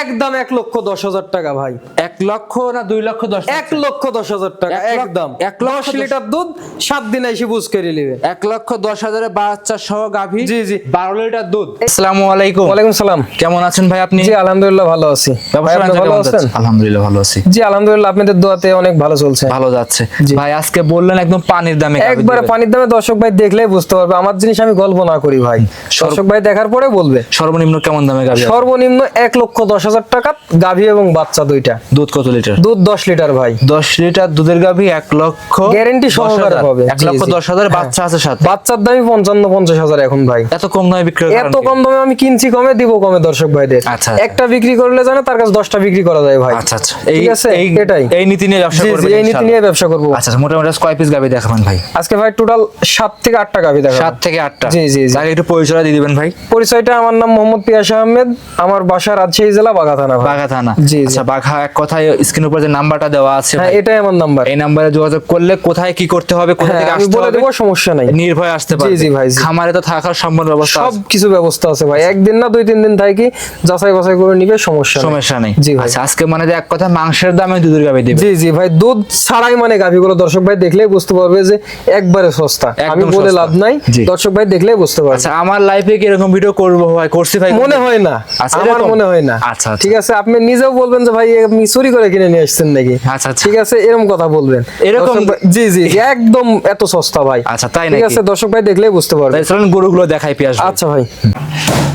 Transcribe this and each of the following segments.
একদম এক লক্ষ দশ হাজার টাকা ভাই। এক লক্ষ না দুই লক্ষ দশ এক লক্ষ দশ হাজার টাকা একদম। এক লক্ষ লিটার দুধ সাত দিন এসে বুঝ করে নিবে। এক লক্ষ দশ হাজারে বাচ্চা সহ গাভী জি, জি। বারো লিটার দুধ। আসসালামু আলাইকুম। ওয়ালাইকুম সালাম। কেমন আছেন ভাই আপনি? জি আলহামদুলিল্লাহ ভালো আছি। ভালো আছেন? আলহামদুলিল্লাহ ভালো আছি। জি আলহামদুলিল্লাহ আপনাদের দোয়াতে অনেক ভালো চলছে। ভালো যাচ্ছে। ভাই আজকে বললেন একদম পানির দামে একবারে পানির দামে দর্শক ভাই দেখলেই বুঝতে পারবে। আমার জিনিস আমি গল্প না করি ভাই। দর্শক ভাই দেখার পরে বলবে। সর্বনিম্ন কেমন দামে গাভী সর্বনিম্ন এক লক্ষ দশ হাজার টাকা গাভী এবং বাচ্চা দুইটা। দুধ কত লিটার? দুধ দশ লিটার ভাই। দশ লিটার দুধের গাভী এক লক্ষ দশ সহকারে পাবে। লক্ষ জি। দশ হাজার হ্যাঁ। বাচ্চা আছে সাথে। বাচ্চার দামই পঞ্চান্ন পঞ্চাশ হাজার এখন ভাই। এত কম দামে বিক্রি এত কম দামে আমি কিনছি কমে দিব কমে দর্শক ভাইদের। আচ্ছা, আচ্ছা। একটা বিক্রি করলে জানে তার কাছে দশটা বিক্রি করা যায় ভাই। আচ্ছা আচ্ছা। এই এটাই। এই নীতি নিয়ে ব্যবসা এই নীতি নিয়ে ব্যবসা করব। আচ্ছা আচ্ছা, মোটামুটি কয় পিস গাভী দেখাবেন ভাই? আজকে ভাই টোটাল সাত থেকে আটটা গাভি দেখা সাত থেকে আটটা? জি, জি, একটু পরিচয় দিয়ে দিবেন ভাই। পরিচয়টা আমার নাম মোহাম্মদ পিয়াস আহমেদ আমার বাসা রাজশাহী জেলা বাঘা থানা বাঘা থানা জি, জি। আচ্ছা বাঘা এক কথায় স্ক্রিন উপর যে নাম্বারটা দেওয়া আছে হ্যাঁ এটাই আমার নাম্বার। এই নাম্বারে যোগাযোগ করলে কোথায় কি করতে হবে কোথা হ্যাঁ থেকে আমি আসতে বলে হবে দেবো সমস্যা নাই। নির্ভয় আসতে পারবে। জি, জি। ভাই, খামারে তো থাকার সম্পূর্ণ ব্যবস্থা সব। কিছু ব্যবস্থা আছে ভাই একদিন না দুই তিন দিন থাকি যাচাই বাছাই করে নিবে সমস্যা নেই। সমস্যা নেই। জি ভাই। আচ্ছা আজকে মানে যে এক কথা মাংসের দামে দুধের গাভী দিবে। জি জি ভাই দুধ ছাড়াই মানে গাভিগুলো দর্শক ভাই দেখলেই বুঝতে পারবে যে একবারে সস্তা। আমি বলে লাভ নাই দর্শক ভাই দেখলেই বুঝতে পারবে। আচ্ছা আমার লাইফে কি এরকম ভিডিও করব ভাই? করছি ভাই মনে হয় না। আচ্ছা, আমার মনে হয় না। আচ্ছা, আচ্ছা। ঠিক আছে আপনি নিজেও বলবেন যে ভাই আপনি চুরি করে কিনে নিয়ে আসছেন নাকি? আচ্ছা, আচ্ছা। ঠিক আছে এরকম কথা বলবেন। এরকম- জি জি একদম এত সস্তা ভাই। আচ্ছা, তাই ঠিক আছে দর্শক ভাই দেখলেই বুঝতে পারবে তাই চলুন গরুগুলো দেখাই ভাই। আচ্ছা ভাই।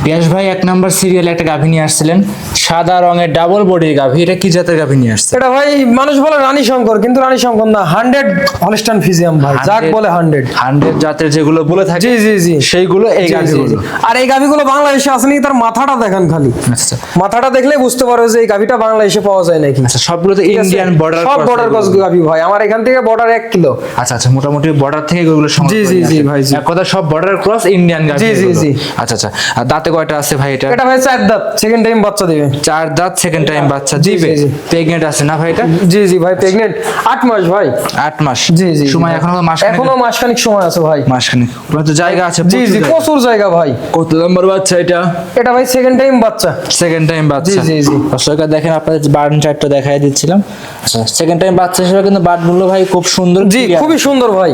পিয়াস ভাই এক নাম্বার সিরিয়ালে একটা গাভী নিয়ে আসছিলেন। সাদা রঙের ডাবল বডির গাভী। এটা কি জাতের গাভী নিয়ে আসছে এটা ভাই মানুষ বলে রানী শঙ্কর কিন্তু রানী শঙ্কর না হান্ড্রেড হলস্টান ফিজিয়াম ভাই যাক বলে হান্ড্রেড হান্ড্রেড জাতের যেগুলো বলে থাকে জি জি জি। সেইগুলো এই গাভীগুলো। আর এই গাভিগুলো বাংলাদেশে আসেনি তার মাথাটা দেখেন খালি। আচ্ছা। মাথাটা দেখলেই বুঝতে পারবে যে এই গাভিটা বাংলাদেশে পাওয়া যায় নাকি। আচ্ছা সবগুলো তো ইন্ডিয়ান বর্ডার সব বর্ডার ক্রস গাভি ভাই। আমার এখান থেকে বর্ডার এক কিলো। আচ্ছা আচ্ছা মোটামুটি বর্ডার থেকে এগুলো জি, জি, জি, ভাই, এক কথা সব বর্ডার ক্রস ইন্ডিয়ান গাভী জি, জি, জি। আচ্ছা আচ্ছা আর দাঁতে কয়টা আছে ভাই এটা? এটা ভাই চার দাঁত। সেকেন্ড টাইম বাচ্চা দিবে। চার দাঁত সেকেন্ড টাইম বাচ্চা জি, দিবে? জি, জি। প্রেগনেন্ট আছে না ভাই এটা? জি জি ভাই প্রেগনেন্ট আট মাস ভাই। আট মাস। জি জি সময় এখনও মাস এখনও মাসখানিক সময় আছে ভাই। মাসখানেক। তো জায়গা আছে জি জি প্রচুর জায়গা। ভাই। কত নম্বর বাচ্চা এটা? এটা ভাই সেকেন্ড টাইম বাচ্চা। সেকেন্ড টাইম বাচ্চা। জি, জি। দর্শকরা দেখেন আপনাদের বার্ন চারটা দেখাই দিচ্ছিলাম। আচ্ছা সেকেন্ড টাইম বাচ্চা হিসেবে কিন্তু বাটগুলো ভাই খুব সুন্দর জি খুবই সুন্দর ভাই।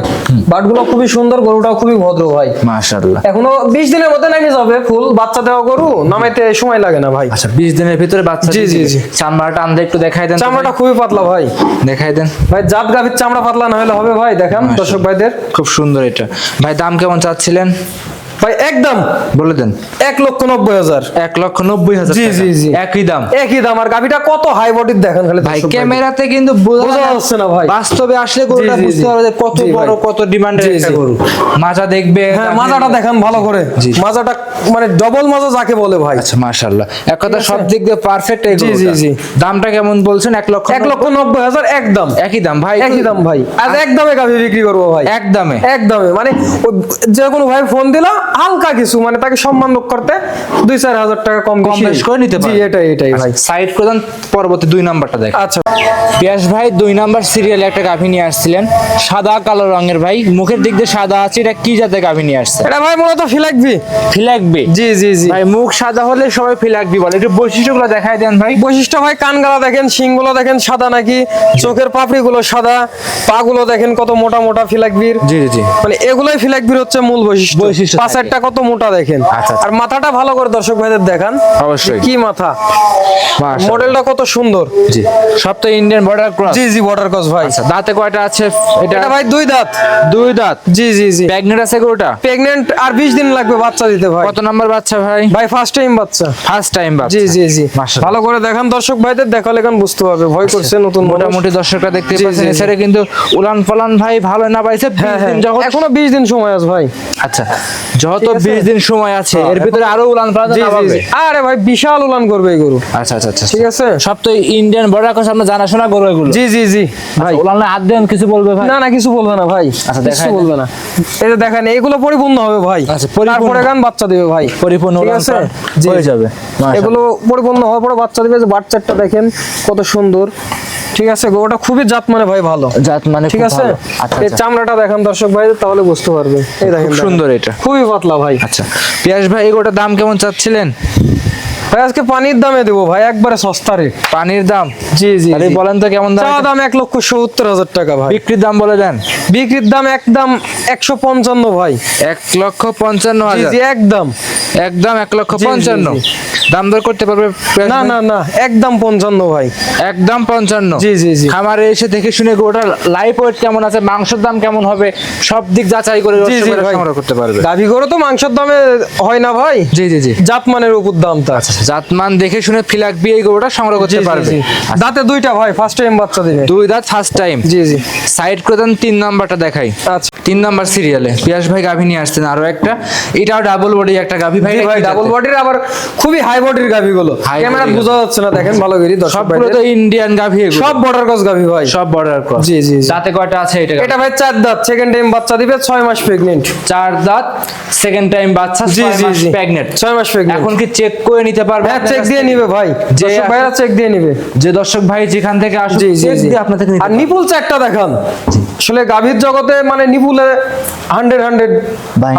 বাটগুলো খুবই সুন্দর গরুটাও খুবই ভদ্র ভাই। মাশাআল্লাহ। এখনও বিশ দিনের মধ্যে নামে যাবে ফুল বাচ্চা দেওয়া গরু নামাইতে সময় লাগে না ভাই। আচ্ছা 20 দিনের ভিতরে বাচ্চা জি, জি, জি। চামড়াটা আনতে একটু দেখাই দেন চামড়াটা। খুবই পাতলা ভাই। দেখাই দেন। ভাই জাত গাভির চামড়া পাতলা না হলে হবে ভাই দেখান দর্শক ভাইদের। খুব সুন্দর এটা। ভাই দাম কেমন চাচ্ছিলেন? ভাই একদম। বলে দেন। এক লক্ষ নব্বই হাজার। এক লক্ষ নব্বই হাজার জি, জি, জি। একই দাম। একই দাম। আর গাভিটা কত হাই বডির দেখেন খালি ভাই ক্যামেরাতে কিন্তু বোঝা। যাচ্ছে না ভাই। বাস্তবে আসলে গরুটা বুঝতে পারবে কত বড় কত ডিমান্ডের একটা গরু। মাজা দেখবে হ্যাঁ মাজাটা দেখেন ভালো করে। মাজাটা মানে ডবল মাজা যাকে বলে ভাই। আচ্ছা মাশাআল্লাহ। এক কথা সব দিক দিয়ে পারফেক্ট এই জি, গরুটা। জি, জি। দামটা কেমন বলছেন? এক লক্ষ এক লক্ষ নব্বই। হাজার একদম। একই দাম ভাই। একই দাম ভাই। আজ এক দামে গাভি বিক্রি করব ভাই। এক দামে এক দামে মানে যে কোনো ভাই ফোন দিলা হালকা কিছু মানে তাকে সম্মান লোক করতে দুই চার হাজার টাকা কম কম বেশ। করে নিতে জি পারবে। এটাই এটাই ভাই। সাইড প্রদান পরবর্তী দুই নাম্বারটা দেখ আচ্ছা। পিয়াস ভাই দুই নাম্বার সিরিয়ালে একটা গাভী নিয়ে আসছিলেন। সাদা কালো রঙের ভাই। মুখের দিক দিয়ে সাদা আছে এটা কি জাতের গাভী নিয়ে আসছে? এটা ভাই মূলত ফিলাকবি ফিলাকবে জি জি জি। ভাই মুখ সাদা হলে সবাই ফিলাকবি বলে। একটু বৈশিষ্ট্যগুলো দেখাই দেন ভাই। বৈশিষ্ট্য ভাই কানগালা দেখেন শিংগুলো দেখেন সাদা নাকি। চোখের পাপড়িগুলো সাদা। পাগুলো দেখেন কত মোটা মোটা ফিলাকবির জি জি মানে এগুলোই ফিলাকবির হচ্ছে মূল বৈশিষ্ট্য। বৈশিষ্ট্য পাশেরটা কত মোটা দেখেন। আচ্ছা, আচ্ছা। আর মাথাটা ভালো করে দর্শক ভাইদের দেখান। অবশ্যই। কি মাথা? মডেলটা কত সুন্দর। জি। সব তো ইন্ডিয়ান বর্ডার ক্রস জি জি বর্ডার ক্রস ভাই। আচ্ছা দাঁতে কয়টা আছে? এটা ভাই দুই দাঁত। দুই দাঁত। জি জি জি। প্রেগনেন্ট আছে গরুটা প্রেগনেন্ট আর বিশ দিন লাগবে বাচ্চা দিতে ভাই। কত নাম্বার বাচ্চা ভাই? ভাই ফার্স্ট টাইম বাচ্চা। ফার্স্ট টাইম বাচ্চা। জি জি জি। ভালো করে দেখান দর্শক ভাইদের দেখালে কেন বুঝতে পারবে। ভয় করছে নতুন মোটামুটি দর্শকরা দেখতে পাচ্ছেন। এছাড়া কিন্তু উলান পালান ভাই ভালো না পাইছে। হ্যাঁ 20 হ্যাঁ। দিন যখন এখনও বিশ দিন সময় আছে ভাই। আচ্ছা যত ঠিক আছে? 20 দিন সময় আছে। হ্যাঁ, এর ভিতরে আরও উলান আরে ভাই বিশাল উলান করবে এই গরু। আচ্ছা আচ্ছা আচ্ছা ঠিক আছে? সব তো ইন্ডিয়ান বর্ডার ক্রস আমরা জানাশোনা গরু এগুলো। জি জি জি। ভাই। উলানে হাত দেন কিছু বলবে ভাই? না না কিছু বলবে না ভাই। আচ্ছা, দেখাই বলবে না। এই যে দেখেন এইগুলো পরিপূর্ণ হবে ভাই। আচ্ছা, তারপরে গান বাচ্চা দিবে ভাই। পরিপূর্ণ ঠিক আছে? হয়ে যাবে এগুলো পরিপূর্ণ হওয়ার পরে বাচ্চা দিবে। যে বাচ্চাটা দেখেন কত সুন্দর। ঠিক আছে গরুটা খুবই জাত মানে ভাই ভালো। জাত মানে ঠিক আছে? আচ্ছা এই আচ্ছা। চামড়াটা দেখেন দর্শক ভাই তাহলে বুঝতে পারবে। এই দেখেন। সুন্দর এটা। খুবই পাতলা ভাই। আচ্ছা। পিয়াস ভাই এই গোটা দাম কেমন চাচ্ছিলেন? ভাই আজকে পানির দামে দেবো ভাই একবারে সস্তা রেট পানির দাম? জি জি আরে বলেন তো কেমন দাম দাম এক লক্ষ সত্তর হাজার টাকা ভাই। বিক্রির দাম বলে দেন। বিক্রির দাম একদম একশো পঞ্চান্ন ভাই। এক লক্ষ পঞ্চান্ন হাজার? একদম। একদম এক লক্ষ পঞ্চান্ন? দাম দর করতে পারবে না না না একদম পঞ্চান্ন ভাই। একদম পঞ্চান্ন? জি, জি, জি। খামারে এসে দেখে শুনে ওটার লাইফ ওয়েট কেমন আছে মাংসের দাম কেমন হবে সব দিক যাচাই করে সংগ্রহ করতে পারবে। গাভী গরু তো মাংসের দামে হয় না ভাই। জি জি জি। জাতমানের উপর দামটা জাতমান দেখে শুনে ফিলাকবি এই গরুটা সংগ্রহ করতে পারবে। দাঁতে দুইটা ভাই ফার্স্ট টাইম বাচ্চা দিবে। দুই দাঁত ফার্স্ট টাইম জি জি। সাইড করে দেন তিন নাম্বারটা দেখাই। আচ্ছা। তিন নাম্বার সিরিয়ালে পিয়াস ভাই গাভী নিয়ে আসছেন আরও একটা। এটাও ডাবল বডি একটা গাভী ভাই। ভাই ডাবল? বডির আবার খুবই হাই বডির গাভী গুলো ক্যামেরা বোঝা যাচ্ছে না দেখেন ভালো করে দর্শক সবগুলো তো ইন্ডিয়ান গাভী এগুলো। সব বর্ডার গজ গাভী ভাই। সব বর্ডার ক্রস জি, জি। দাঁতে কয়টা আছে এটা? এটা ভাই চার দাঁত সেকেন্ড টাইম বাচ্চা দিবে ছয় মাস প্রেগনেন্ট চার দাঁত সেকেন্ড টাইম বাচ্চা জি জি জি। প্রেগনেন্ট ছয় মাস প্রেগনেন্ট এখন কি চেক করে নিতে পারবে হ্যাঁ চেক দিয়ে নিবে ভাই। যে ভাইরা চেক দিয়ে নিবে। যে দর্শক ভাই যেখান থেকে আসুক জি জি চেক দিয়ে আপনার থেকে আর নিপুল চারটা দেখান। আসলে গাভীর জগতে মানে নিপুলে হান্ড্রেড হান্ড্রেড ভাই?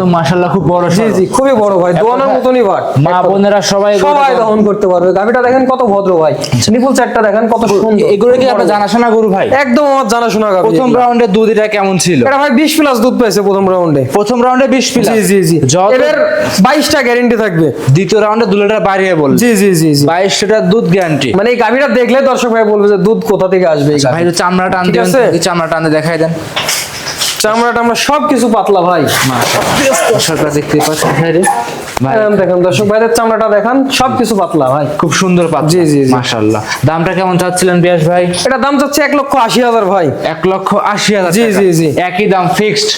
তো মাশাআল্লাহ খুব বড় জি জি খুবই বড় ভাই দোয়ানোর মতনই ভাট। মা বোনেরা সবাই সবাই দহন করতে পারবে। গাভীটা দেখেন কত ভদ্র ভাই। নিপুল চারটা দেখেন কত সুন্দর। এগুলো কি আপনার জানাশোনা গরু ভাই? একদম আমার জানাশোনা গাভী। প্রথম রাউন্ডে দুধ এটা কেমন ছিল? এটা ভাই বিশ প্লাস দুধ পেয়েছে প্রথম রাউন্ডে প্রথম রাউন্ডে বিশ প্লাস জি জি। জি গ্যারেন্টি থাকবে। দ্বিতীয় রাউন্ডে দুলেটা বাড়িয়ে বল জি জি জি জি। বাইশটা দুধ গ্যারান্টি মানে এই গাভীটা দেখলে দর্শক ভাই বলবে যে দুধ কোথা থেকে আসবে ভাই চামড়া টান ঠিক আছে। চামড়া টান দেখাই দেন। চামড়া টামড়া পাতলা ভাই। দেখেন, দর্শক ভাইদের চামড়াটা দেখান সব কিছু পাতলা ভাই। খুব সুন্দর পাচ্ছি জি, জি। মাশাআল্লাহ। দামটা কেমন চাচ্ছিলেন বিয়াস ভাই? এটা দাম এক লক্ষ আশি হাজার ভাই। এক লক্ষ আশি হাজার জি, জি, জি। একই দাম ফিক্সড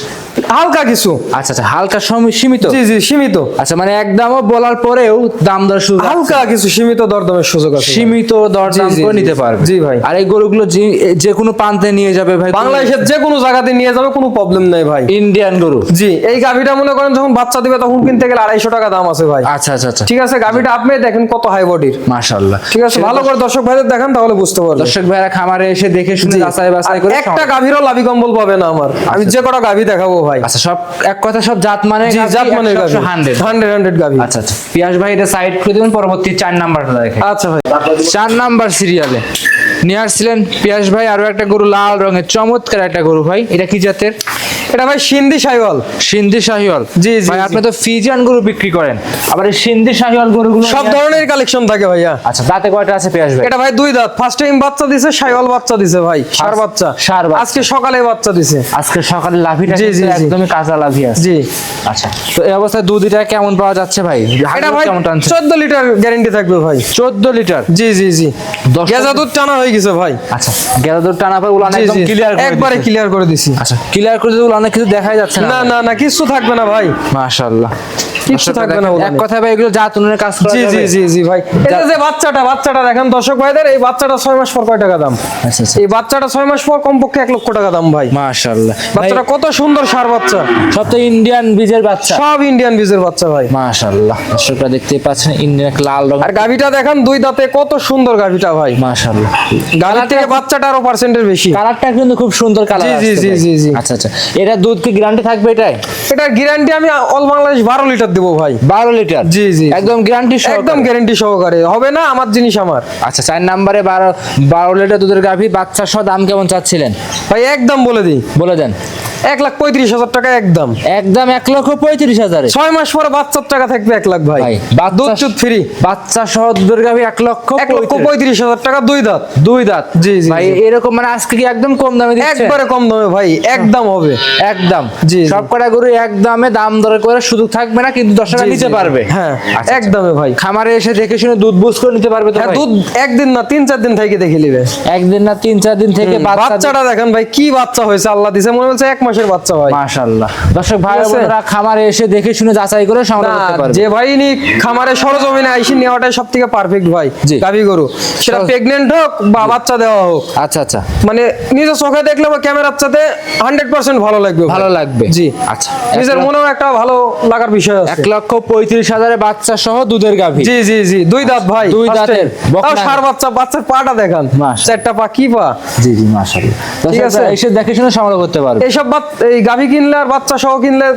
হালকা কিছু। আচ্ছা আচ্ছা হালকা সমি- সীমিত? জি জি সীমিত। আচ্ছা মানে একদমও বলার পরেও দাম দর সুযোগ হালকা কিছু সীমিত দরদামের সুযোগ আছে সীমিত দরদাম করে নিতে পারবে। জি, ভাই। আর এই গরুগুলো যে- কোনো প্রান্তে নিয়ে যাবে ভাই বাংলাদেশের যে কোনো জায়গাতে নিয়ে যাবে কোনো প্রবলেম নাই ভাই। ইন্ডিয়ান গরু? জি এই গাভিটা মনে করেন যখন বাচ্চা দিবে তখন কিনতে গেলে আড়াইশো টাকা দাম আছে ভাই। আচ্ছা আচ্ছা আচ্ছা। ঠিক আছে গাভিটা আপনি দেখেন কত হাই বডির মাশাআল্লাহ। ঠিক আছে ভালো করে দর্শক ভাইদের দেখান তাহলে বুঝতে পারবেন। দর্শক ভাইরা খামারে এসে দেখে শুনে। যাচাই বাছাই করে একটা গাভীরও লাভি কম্বল পাবে না আমার। আমি যে কটা গাভী দেখাবো ভাই। আচ্ছা সব এক কথা সব জাত মানে জাত মানে হান্ড্রেড হান্ড্রেড হান্ড্রেড গাভী। আচ্ছা আচ্ছা। পিয়াস ভাই এটা সাইড করে দিবেন পরবর্তী চার নাম্বারটা দেখে আচ্ছা ভাই। চার নাম্বার সিরিয়ালে নিয়ে আসছিলেন পিয়াস ভাই আরও একটা গরু লাল রঙের চমৎকার একটা গরু ভাই। এটা কি জাতের? এটা ভাই সিন্ধি সাইওয়াল সিন্ধি শাহিওয়াল। জি, জি, ভাই আপনি তো ফিজিয়ান গরু বিক্রি করেন। আবার এই সিন্ধি শাহিওয়াল গরুগুলো সব ধরনের কালেকশন থাকে ভাইয়া। আচ্ছা দাঁতে কয়টা আছে পিয়াস ভাই? এটা ভাই দুই দাঁত। ফার্স্ট টাইম বাচ্চা দিছে সাইওয়াল বাচ্চা দিছে ভাই। সার বাচ্চা। বাচ্চা। আজকে সকালে বাচ্চা দিছে। আজকে সকালে লাভিটা জি, জি। একদমই কাঁচা লাভি আছে। জি। আচ্ছা তো এই অবস্থায় দুধ এটা কেমন পাওয়া যাচ্ছে ভাই? এটা ভাই কেমন টানছে চোদ্দ লিটার গ্যারেন্টি থাকবে ভাই। চোদ্দ লিটার? জি জি জি। গেজা দুধ টানা হয়ে গেছে ভাই। আচ্ছা গেলা দুধ টানা পর উলান একদম ক্লিয়ার করে একবারে ক্লিয়ার করে দিছি। আচ্ছা ক্লিয়ার করে দিলে উলানে কিছু দেখাই যাচ্ছে না না না কিছু থাকবে না ভাই। মাশাআল্লাহ। দর্শকরা থাকবে না এক কথায় ভাই এগুলো জাত উন্নয়নের কাজ করা জি জি জি জি ভাই। এই যে- যে বাচ্চাটা বাচ্চাটা দেখেন দর্শক ভাইদের এই বাচ্চাটা ছয় মাস পর কয় টাকা দাম? আচ্ছা আচ্ছা। এই বাচ্চাটা ছয় মাস পর কমপক্ষে এক লক্ষ টাকা দাম ভাই। মাশাআল্লাহ। বাচ্চাটা কত সুন্দর সার বাচ্চা। সব তো ইন্ডিয়ান বীজের বাচ্চা। সব ইন্ডিয়ান বীজের বাচ্চা ভাই। মাশাআল্লাহ। দর্শকরা দেখতে পাচ্ছেন ইন্ডিয়ান লাল রঙ আর গাভিটা দেখান দুই দাঁতে কত সুন্দর গাভিটা ভাই। মাশাআল্লাহ। গাভির থেকে বাচ্চাটা আরও পার্সেন্টের বেশি। কালারটা কিন্তু খুব সুন্দর কালার জি, জি, জি, জি, জি। আচ্ছা আচ্ছা। এটা দুধ কি গ্যারান্টি থাকবে এটাই? এটা গ্যারান্টি আমি অল বাংলাদেশ বারো লিটার দেবো ভাই। বারো লিটার জি, জি। একদম গ্যারান্টি একদম গ্যারান্টি সহকারে। হবে না আমার জিনিস আমার। আচ্ছা চার নাম্বারে বারো বারো লিটার দুধের গাভী বাচ্চা সহ দাম কেমন চাচ্ছিলেন? ভাই একদম বলে দিই। বলে দেন। এক লাখ পঁয়ত্রিশ হাজার টাকা একদম। একদম এক লক্ষ পঁয়ত্রিশ হাজারে। ছয় মাস পরে বাচ্চার টাকা থাকবে এক লাখ ভাই। দুধ চুদ ফ্রি বাচ্চা সহ দুধের গাভী এক লক্ষ এক লক্ষ পঁয়ত্রিশ। হাজার টাকা দুই দাঁত। দুই দাঁত। জি, জি, ভাই এরকম মানে আজকে কি একদম কম দামে একবারে কম দামে ভাই একদম হবে। একদম। জি। সব কটা গরু একদমে দাম দরে করে সুযোগ থাকবে না কিন্তু দর্শকরা জি, নিতে পারবে। হ্যাঁ আচ্ছা, একদমে ভাই। খামারে এসে দেখে শুনে দুধ বুঝ করে নিতে পারবে হ্যাঁ? দুধ একদিন না তিন চার দিন থেকে দেখে নিবে। একদিন না তিন চার দিন থেকে বাচ্চাটা দেখেন ভাই কি বাচ্চা হয়েছে আল্লাহ দিছে মনে হচ্ছে এক মাসের বাচ্চা ভাই। মাশাআল্লাহ। দর্শক ভাই বোনেরা খামারে এসে দেখে শুনে যাচাই করে সংগ্রহ করতে পারবে। যে ভাই নি খামারে সরজমিনে আইসি নেওয়াটাই সব থেকে পারফেক্ট ভাই। গাভি গরু। সেটা প্রেগনেন্ট হোক বা বাচ্চা দেওয়া হোক। আচ্ছা আচ্ছা। মানে নিজের চোখে দেখলে বা ক্যামেরার সাথে হান্ড্রেড পার্সেন্ট ভালো লাগবে ভালো লাগবে। জি। আচ্ছা নিজের মনেও একটা ভালো লাগার বিষয় আছে। এক লক্ষ পঁয়ত্রিশ হাজারে বাচ্চা সহ দুধের গাভী। জি জি জি। দুই দাঁত ভাই দুই দাঁতের। তাও সার বাচ্চা বাচ্চার পাটা দেখান। চারটা পা কি পা? জি জি মাশাআল্লাহ। ঠিক আছে। এসে দেখে শুনে সংগ্রহ করতে পারবে। এইসব এই গাভী কিনলে আর বাচ্চা সহ কিনলে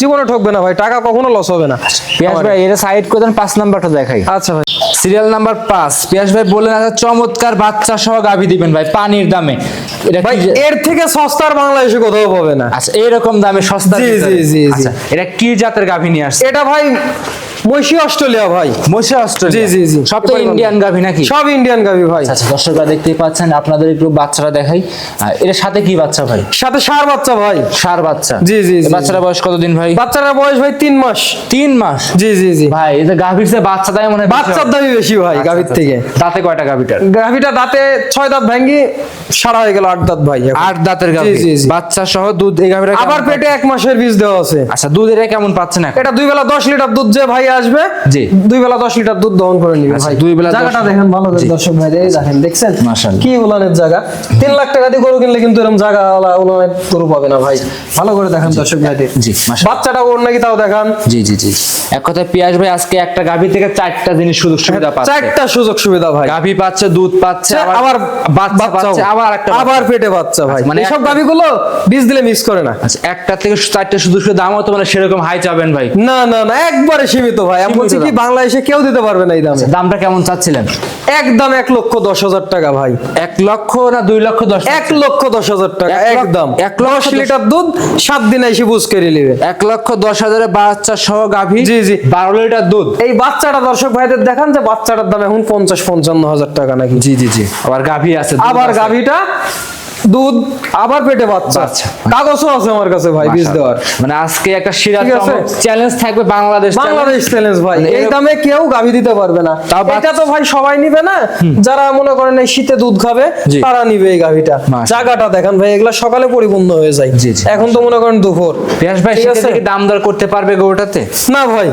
জীবনে ঠকবে না ভাই টাকা কখনো লস হবে না। পিয়াস ভাই এটা সাইড করে দেন পাঁচ নাম্বারটা দেখাই। আচ্ছা ভাই। সিরিয়াল নাম্বার পাঁচ। পিয়াস ভাই বললেন আচ্ছা চমৎকার বাচ্চা সহ গাভী দিবেন ভাই পানির দামে। এটা ভাই এর থেকে সস্তার বাংলাদেশে কোথাও পাবে না। আচ্ছা এইরকম দামে সস্তা জি, জি, জি। আচ্ছা এটা কি জাতের গাভী নিয়ে আসছে এটা ভাই মৈশি অস্ট্রেলিয়া ভাই। মশা অস্ট্রেলিয়া? জি, জি, জি। সব তো ইন্ডিয়ান গাভী নাকি? সব ইন্ডিয়ান গাভী ভাই। আচ্ছা দর্শকরা দেখতেই পাচ্ছেন আপনাদের একটু বাচ্চারা দেখাই। এর সাথে কি বাচ্চা ভাই? সাথে সার বাচ্চা ভাই। সার বাচ্চা। জি, জি, জি, বাচ্চারা বয়স কতদিন ভাই? বাচ্চাটার বয়স ভাই তিন মাস। তিন মাস? জি জি জি। ভাই এটা গাভীর চেয়ে বাচ্চা দায় মনে হয় বাচ্চার হবে। বেশি ভাই আচ্ছা, গাভীর আচ্ছা, থেকে। আচ্ছা। দাঁতে কয়টা গাভীটার? গাভীটা দাঁতে ছয় দাঁত ভাঙ্গি সারা হয়ে গেল আট দাঁত ভাই আট দাঁতের গাভী। বাচ্চা সহ দুধ এই গাভীরা আবার পেটে এক মাসের বীজ দেওয়া আছে। আচ্ছা দুধ এটা কেমন পাচ্ছেন এখন? এটা দুই বেলা দশ লিটার দুধ যে ভাই আসবে জি। দুই বেলা দশ লিটার দুধ দহন করে নিবে ভাই। দুই বেলা জায়গাটা দেখেন ভালো করে দর্শক ভাই এই দেখেন দেখছেন। কি উলানের জায়গা। তিন লাখ টাকা দিয়ে গরু কিনলে কিন্তু এরকম জায়গা উলানের গরু পাবে না ভাই। ভালো করে দেখেন দর্শক ভাইদের। জি। বাচ্চাটা ওর নাকি তাও দেখান। জি জি জি। এক কথায় পিয়াস ভাই আজকে একটা গাভী থেকে চারটা জিনিস সুযোগ সুবিধা পাচ্ছে। চারটা সুযোগ সুবিধা ভাই। গাভী পাচ্ছে দুধ পাচ্ছে আবার বাচ্চা পাচ্ছে আবার একটা আবার পেটে বাচ্চা ভাই। আচ্ছা, মানে গাভিগুলো বীজ দিলে মিস করে না। আচ্ছা একটা থেকে চারটে সুযোগ সুবিধা দামও তো মানে সেরকম হাই চাবেন ভাই। না না না একবারে সীমিত ভাই। আমি বলছি কি বাংলাদেশে কেউ দিতে পারবে না এই দামে। দামটা কেমন চাচ্ছিলেন? একদম এক লক্ষ দশ হাজার টাকা ভাই। এক লক্ষ না দুই লক্ষ দশ এক লক্ষ দশ হাজার টাকা একদম। এক লক্ষ লিটার দুধ সাত দিন এসে বুঝ করে নিবে। এক লক্ষ দশ হাজারে বাচ্চা সহ গাভী জি, জি। বারো লিটার দুধ। এই বাচ্চাটা দর্শক ভাইদের দেখান যে বাচ্চাটার দাম এখন পঞ্চাশ পঞ্চান্ন হাজার টাকা নাকি? জি জি জি। আবার গাভী আছে আবার গাভিটা? দুধ আবার পেটে বাচ্চা। কাগজও আছে আমার কাছে ভাই বীজ দেওয়ার। মানে আজকে একটা শিরা চ্যালেঞ্জ থাকবে বাংলাদেশ বাংলাদেশ চ্যালেঞ্জ ভাই। মানে এই দামে কেউ গাভি দিতে পারবে না। এটা তো ভাই সবাই নিবে না? যারা মনে করেন এই শীতে দুধ খাবে তারা নিবে এই গাভিটা। মাশাআল্লাহ। জায়গাটা দেখেন ভাই এগুলা সকালে পরিপূর্ণ হয়ে যায়। এখন তো মনে করেন দুপুর। পিয়াস ভাই থেকে দাম দর করতে পারবে গরুটাতে? না ভাই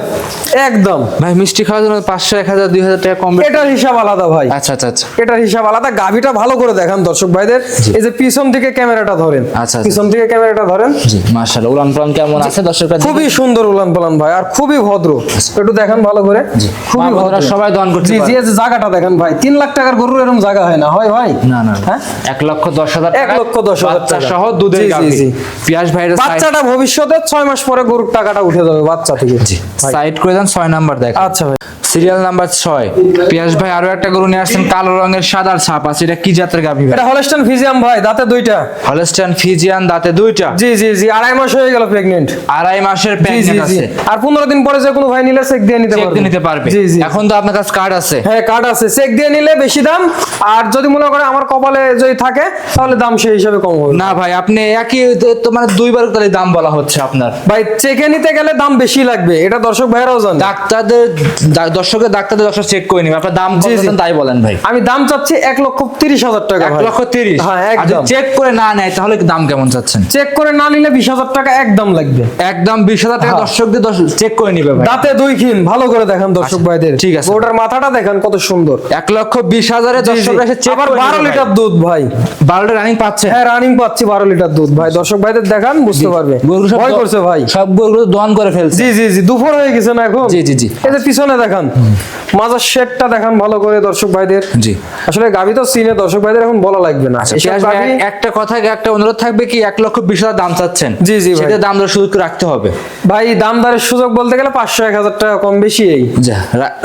একদম। ভাই মিষ্টি খাওয়ার জন্য পাঁচশো এক হাজার দুই হাজার টাকা কম এটার হিসাব আলাদা ভাই। আচ্ছা আচ্ছা আচ্ছা। এটার হিসাব আলাদা। গাভিটা ভালো করে দেখান দর্শক ভাইদের। এই যে পিছন থেকে ক্যামেরাটা ধরেন। আচ্ছা, আচ্ছা। পিছন থেকে ক্যামেরাটা ধরেন। জি মাশাআল্লাহ। উলান পালান কেমন আছে? দর্শকরা খুবই সুন্দর উলান পালান ভাই আর খুবই ভদ্র। একটু দেখেন ভালো করে। খুবই ভদ্র। সবাই দহন করতে জি জি এই যে জায়গাটা দেখেন ভাই তিন লাখ টাকার গরুর এরকম জায়গা হয় না হয় ভাই? না না হ্যাঁ? এক লক্ষ দশ হাজার এক লক্ষ দশ হাজার বাচ্চা টাকা। সহ দুধের জি, জি, গাভী। জি। পিয়াস ভাইয়ের বাচ্চাটা ভবিষ্যতে ছয় মাস পরে গরুর টাকাটা উঠে যাবে বাচ্চা থেকে। ভাই। সাইড করে দেন ছয় নাম্বার দেখ আচ্ছা ভাই। সিরিয়াল নাম্বার ছয়। পিয়াস ভাই আরও একটা গরু নিয়ে আসছেন কালো রঙের সাদার ছাপ আছে এটা কি জাতের গাভী ভাই? এটা হলস্টাইন ফিজিয়াম ভাই দাঁতে দুইটা। হলস্টাইন ফিজিয়ান দাঁতে দুইটা। জি জি জি আড়াই মাস হয়ে গেল প্রেগনেন্ট আড়াই মাসের জি আছে। আর পনেরো দিন পরে যে কোনো ভাই নিলে চেক দিয়ে নিতে পারবে। দিয়ে নিতে পারবে। জি জি। এখন তো আপনার কাছে কার্ড আছে। হ্যাঁ কার্ড আছে। চেক দিয়ে নিলে বেশি দাম। আর যদি মনে করে আমার কপালে যদি থাকে তাহলে দাম সেই হিসাবে কম হবে। না ভাই আপনি একই তো মানে দুইবার তাহলে দাম বলা হচ্ছে আপনার। ভাই চেকে নিতে গেলে দাম বেশি লাগবে। এটা দর্শক ভাইরাও জানে। ডাক্তারদের দর্শকের ডাক্তারদের দর্শক চেক করে নিবে। আপনার দাম কত তাই বলেন ভাই। আমি দাম চাচ্ছি এক লক্ষ তিরিশ হাজার টাকা এক। লক্ষ তিরিশ? হ্যাঁ আর যদি একদম। চেক করে না নেয় তাহলে দাম কেমন চাচ্ছেন? চেক করে না নিলে বিশ হাজার টাকা একদম লাগবে। একদম বিশ হাজার টাকা হ্যাঁ। দর্শকদের চেক করে নিবে দাঁতে দুই খিন ভালো করে দেখান দর্শক আচ্ছা, ভাইদের। ঠিক আছে। ওটার মাথাটা দেখেন কত সুন্দর। এক লক্ষ বিশ হাজারে। দর্শকরা এসে চেক আবার করে বারো লিটার দুধ ভাই। বারোটা রানিং পাচ্ছে? হ্যাঁ রানিং পাচ্ছি বারো লিটার দুধ ভাই। দর্শক ভাইদের দেখান বুঝতে পারবে। ভয় করছে ভাই। সব গরুগুলো দহন করে ফেলছে। জি জি জি। দুপুর হয়ে গেছে না এখন? জি, জি, জি। এই যে পিছনে দেখান। মাজার শেডটা দেখান ভালো করে দর্শক ভাইদের। জি। আসলে গাভি তো সিনে দর্শক ভাইদের এখন বলা লাগবে না। একটা কথা একটা অনুরোধ থাকবে কি এক লক্ষ বিশ হাজার দাম চাচ্ছেন। জি, জি, ভাই। সেটা দাম দর সুযোগ রাখতে হবে। ভাই দাম দরের সুযোগ বলতে গেলে পাঁচশো এক হাজার টাকা কম বেশি এই।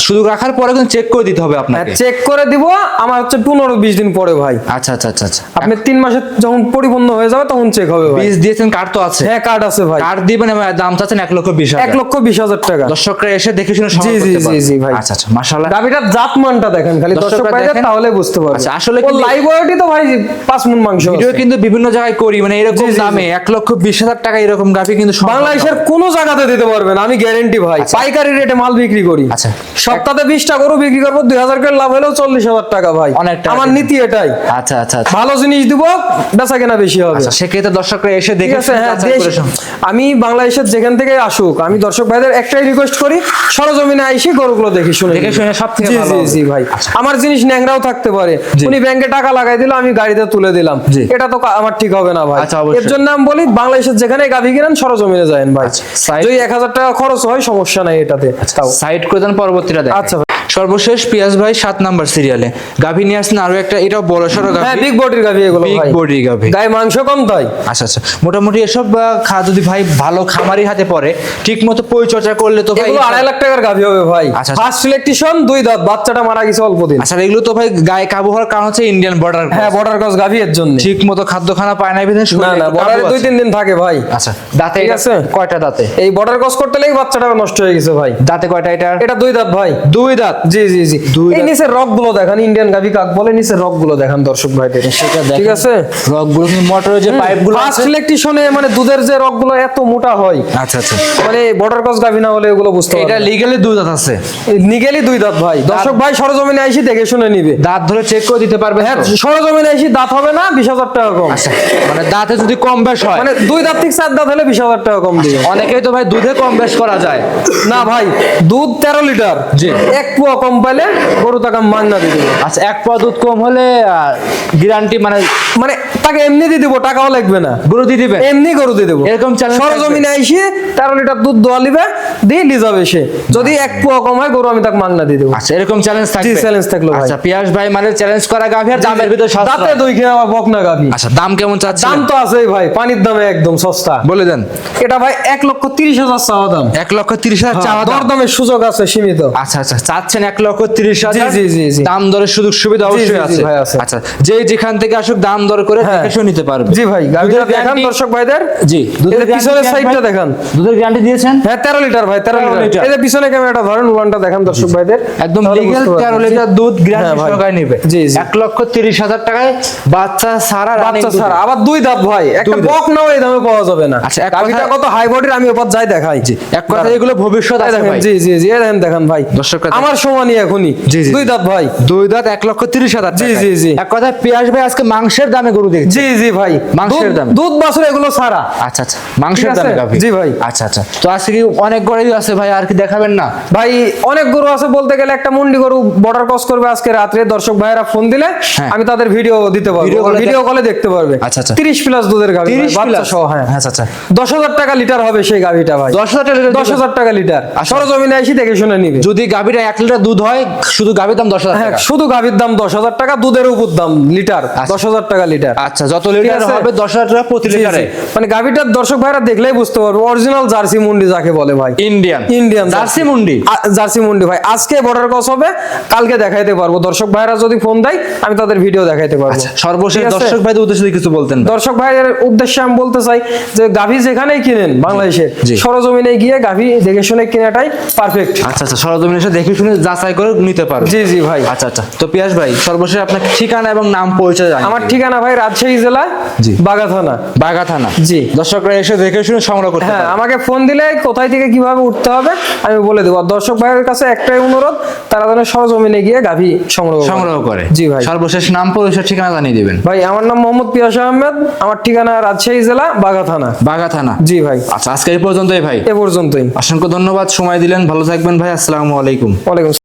সুযোগ রাখার পরে কিন্তু চেক করে দিতে হবে আপনাকে। চেক করে দিব আমার হচ্ছে পনেরো বিশ দিন পরে ভাই। আচ্ছা আচ্ছা আচ্ছা আচ্ছা। আপনি তিন মাসে যখন পরিপূর্ণ হয়ে যাবে তখন চেক হবে ভাই। বীজ দিয়েছেন কার্ড তো আছে। হ্যাঁ কার্ড আছে ভাই। কার্ড দিবেন এবং দাম চাচ্ছেন এক লক্ষ বিশ এক লক্ষ বিশ হাজার টাকা। দর্শকরা এসে দেখে শুনে জি, জি, জি, জি, ভাই। আচ্ছা আচ্ছা মাশাআল্লাহ। গাভিটার জাত মানটা দেখেন খালি দর্শক তাহলে বুঝতে পারবে। আচ্ছা, আসলে লাইভ ওয়েটই তো ভাই পাঁচ মন মাংস ভিডিও কিন্তু বিভিন্ন জায়গায় করি মানে এরকম। দামে এক লক্ষ বিশ হাজার টাকা এরকম গাভি কিন্তু বাংলাদেশের। কোনো জায়গাতে দিতে পারবে না আমি গ্যারেন্টি ভাই। পাইকারি রেটে মাল বিক্রি করি। আচ্ছা। সপ্তাহে বিশটা গরু বিক্রি করব দুই হাজার করে লাভ হলেও চল্লিশ হাজার টাকা ভাই। অনেক আমার নীতি এটাই। আচ্ছা আচ্ছা আচ্ছা। ভালো জিনিস দিব বেচা কেনা বেশি হবে। আচ্ছা সেক্ষেত্রে দর্শকরা এসে দেখে হ্যাঁ আমি বাংলাদেশের যেখান থেকে আসুক আমি দর্শক ভাইদের একটাই রিকোয়েস্ট করি সরজমিনে আইসি গরুগুলো দেখি শুনে দেখে শুনে সব থেকে ভালো জি জি ভাই। আমার জিনিস ন্যাংরাও থাকতে পারে। উনি ব্যাংকে টাকা লাগাই দিল আমি গাড়িতে তুলে দিলাম। জি। এটা তো আমার ঠিক হবে না ভাই। আচ্ছা, এর জন্য আমি বলি বাংলাদেশের যেখানে গাভি কিনেন সরজমিনে যায়েন ভাই। আচ্ছা, যদি এক হাজার টাকা খরচ হয় সমস্যা নাই এটাতে। তাও সাইড করে দেন পরবর্তীটা আচ্ছা। সর্বশেষ পিয়াস ভাই সাত নাম্বার সিরিয়ালে। গাভী নিয়ে আসছেন আরও একটা এটাও বড় সড়ো হ্যাঁ বিগ বডির গাভি এগুলো বিগ ভাই। বডি গাভী। গায়ে মাংস কম তাই। আচ্ছা আচ্ছা। মোটামুটি এসব খা যদি ভাই ভালো খামারি হাতে পড়ে ঠিক মতো পরিচর্যা করলে তো ভাই এগুলো আড়াই লাখ টাকার গাভি হবে ভাই। আচ্ছা, আচ্ছা। ফার্স্ট সিলেকশন দুই দাঁত বাচ্চাটা মারা গেছে অল্প দিন। আচ্ছা এগুলো তো ভাই গায়ে কাবু হওয়ার কারণ হচ্ছে ইন্ডিয়ান বর্ডার হ্যাঁ বর্ডার ক্রস গাভি এর জন্য। ঠিক মতো খাদ্য খানা পায় না বিধায় না না বর্ডারে দুই তিন দিন থাকে ভাই। আচ্ছা দাঁতে ঠিক আছে। কয়টা দাঁতে? এই বর্ডার ক্রস করতে লেগে বাচ্চাটা নষ্ট হয়ে গেছে ভাই। দাঁতে কয়টা এটা? এটা দুই দাঁত ভাই। দুই দাঁত। জি জি জি। এই। নিচের রকগুলো দেখান ইন্ডিয়ান গাভি কাক বলে নিচের রকগুলো দেখান দর্শক ভাইদের। ঠিক আছে? রকগুলো কিন্তু মোটরের যে পাইপগুলো ফার্স্ট সিলেকশনে মানে দুধের যে রকগুলো এত মোটা হয় আচ্ছা আচ্ছা। মানে বর্ডার ক্রস গাভি না হলে এগুলো বুঝতে এটা লিগালি দুই দাঁত আছে। নিগেলি দুই দাঁত ভাই। দর্শক ভাই সরজমিনে আইসি দেখে শুনে নিবে। দাঁত ধরে চেক করে দিতে পারবে হ্যাঁ সরজমিনে আইসি দাঁত হবে না বিশ হাজার টাকা কম। আচ্ছা মানে দাঁতে যদি কম বেশ হয়। মানে দুই দাঁত থেকে চার দাঁত হলে বিশ হাজার টাকা কম দিবে। অনেকেই তো ভাই দুধে কম বেশ করা যায়। না ভাই দুধ তেরো লিটার। জি। এক পোয়া কম পাইলে গরু টাকা মাংনা দিয়ে দিবে। আচ্ছা এক পা দুধ কম হলে গ্যারান্টি মানে মানে এমনি দিয়ে দিবো টাকাও লাগবে না। গরু দিয়ে দিবে? এমনি গরু দিয়ে দেবো। এরকম সরজমিনে আইসি তেরো লিটার দুধ দোয়া লিবে দিয়ে নিয়ে যাবে সে। যদি এক পোয়া কম হয় গরু আমি তাকে মাংনা দিয়ে দেবো। আচ্ছা এরকম চ্যালেঞ্জ থাকবে? challenge থাকল আচ্ছা পিয়াস ভাই মানে চ্যালেঞ্জ করা গাভী আর দামের ভিতর দাঁতে সাশ্রয় দই খেয়ে আবার বকনা গাভি। আচ্ছা দাম কেমন চাচ্ছেন? দাম তো আছেই ভাই পানির দামে একদম সস্তা। বলে দেন। এটা ভাই এক লক্ষ তিরিশ হাজার চাওয়া দাম। এক লক্ষ তিরিশ হাজার চাওয়া দর দামের সুযোগ আছে সীমিত। আচ্ছা আচ্ছা চাচ্ছেন এক লক্ষ তিরিশ হাজার। দাম দরের সুযোগ সুবিধা অবশ্যই আছে। আচ্ছা যে যেখান থেকে আসুক দাম দর করে হ্যাঁ। দেখে নিতে পারবে। জি ভাই গাভিটা দেখান দর্শক ভাইদের। জি যে পিছনের সাইডটা দেখান। দুধের গ্যারান্টি দিয়েছেন? হ্যাঁ তেরো লিটার ভাই তেরো 13 লিটার। এই যে পিছনে ক্যামেরাটা ধরেন উলানটা দেখান দর্শক ভাইদের। একদম লিটার দুধ হ্যাঁ গ্যারান্টি সহকারে নেবে। জি লক্ষ তিরিশ হাজার টাকায় বাচ্চা সারা বাচ্চা ছাড়া আবার দুই দাঁত ভাই। একটা বক নাও এই দামে পাওয়া যাবে না। আচ্ছা, কত হাই বডির আমি ওপর যাই দেখাই। জি এক কথা এগুলো ভবিষ্যৎ আছে ভাই। জি জি জি এই দেখেন দেখান ভাই। দর্শকরা আমার সমানই জি। দুই দাঁত ভাই। দুই দাঁত এক লক্ষ তিরিশ হাজার জি, জি, জি। এক কথায় পেঁয়াজ ভাই আজকে মাংসের দামে গরু দেখছি জি জি ভাই। মাংসের দামে। দুধ বাছুর এগুলো ছাড়া। আচ্ছা আচ্ছা। মাংসের? দামে গাভী। জি ভাই। আচ্ছা আচ্ছা। তো আজকে কি অনেক গরুই আছে ভাই আর কি দেখাবেন না? ভাই অনেক গরু আছে বলতে গেলে একটা মুন্ডি গরু বর্ডার ক্রস করবে আজকে রাত্রে দর্শক ভাইয়েরা ফোন দিলে হ্যাঁ। আমি তাদের ভিডিও দিতে পারব। ভিডিও কলে দেখতে পারবে। আচ্ছা, আচ্ছা। তিরিশ প্লাস দুধের গাভি 30 বাচ্চা plus? সহ হ্যাঁ। আচ্ছা আচ্ছা। দশ হাজার টাকা লিটার হবে সেই গাভিটা ভাই। দশ হাজার টাকা দশ হাজার টাকা লিটার আচ্ছা। সরজমিনে এসে দেখে শুনে নিবে। যদি গাভীটা এক লিটার দুধ হয় শুধু গাভীর দাম দশ হাজার হ্যাঁ টাকা? শুধু গাভির দাম দশ হাজার টাকা দুধের উপর দাম লিটার দশ হাজার টাকা লিটার আচ্ছা যত লিটার? হবে দশ হাজার টাকা প্রতি। লিটারে মানে গাভিটার দর্শক ভাইরা দেখলেই বুঝতে পারবে অরিজিনাল জার্সি মুন্ডি যাকে বলে ভাই। Indian Indian jersey. মুন্ডি? জার্সি মুন্ডি ভাই। আজকে বর্ডার ক্রস হবে কালকে দেখাইতে পারব। দর্শক ভাইরা যদি ফোন দেয় আমি তাদের ভিডিও দেখাইতে পারব। আচ্ছা সর্বশেষ দর্শক ভাইদের উদ্দেশ্যে কিছু বলতেন। দর্শক ভাইয়ের উদ্দেশ্যে আমি বলতে চাই যে গাভী যেখানেই কিনেন বাংলাদেশে সরজমিনে গিয়ে গাভী দেখে শুনে কেনাটাই পারফেক্ট আচ্ছা আচ্ছা সরজমিন এসে দেখে শুনে যাচাই করে নিতে পারবে। জি জি ভাই। আচ্ছা আচ্ছা। তো পিয়াস ভাই সর্বশেষ আপনার ঠিকানা এবং নাম পরিচয় আমার ঠিকানা ভাই রাজশাহী জেলা? জি। বাগা থানা। বাগা থানা। জি। দর্শকরা এসে দেখে শুনে সংগ্রহ করতে হ্যাঁ আমাকে ফোন দিলে কোথায় থেকে কীভাবে উঠতে হবে আমি বলে দেবো। দর্শক ভাইয়ের কাছে একটাই অনুরোধ তারা যেন সরজমিনে গিয়ে গাভী সংগ্রহ করে। সংগ্রহ করে। জি ভাই। সর্বশেষ নাম পরিচয় ঠিকানা জানিয়ে দিবেন। ভাই আমার নাম মোহাম্মদ পিয়াস আহমেদ আমার ঠিকানা রাজশাহী জেলা বাগা থানা। বাগা থানা। জি ভাই। আচ্ছা আজকে এই পর্যন্তই ভাই। এ পর্যন্তই। অসংখ্য ধন্যবাদ সময় দিলেন। ভালো থাকবেন ভাই আসসালামু আলাইকুম। ওয়ালাইকুম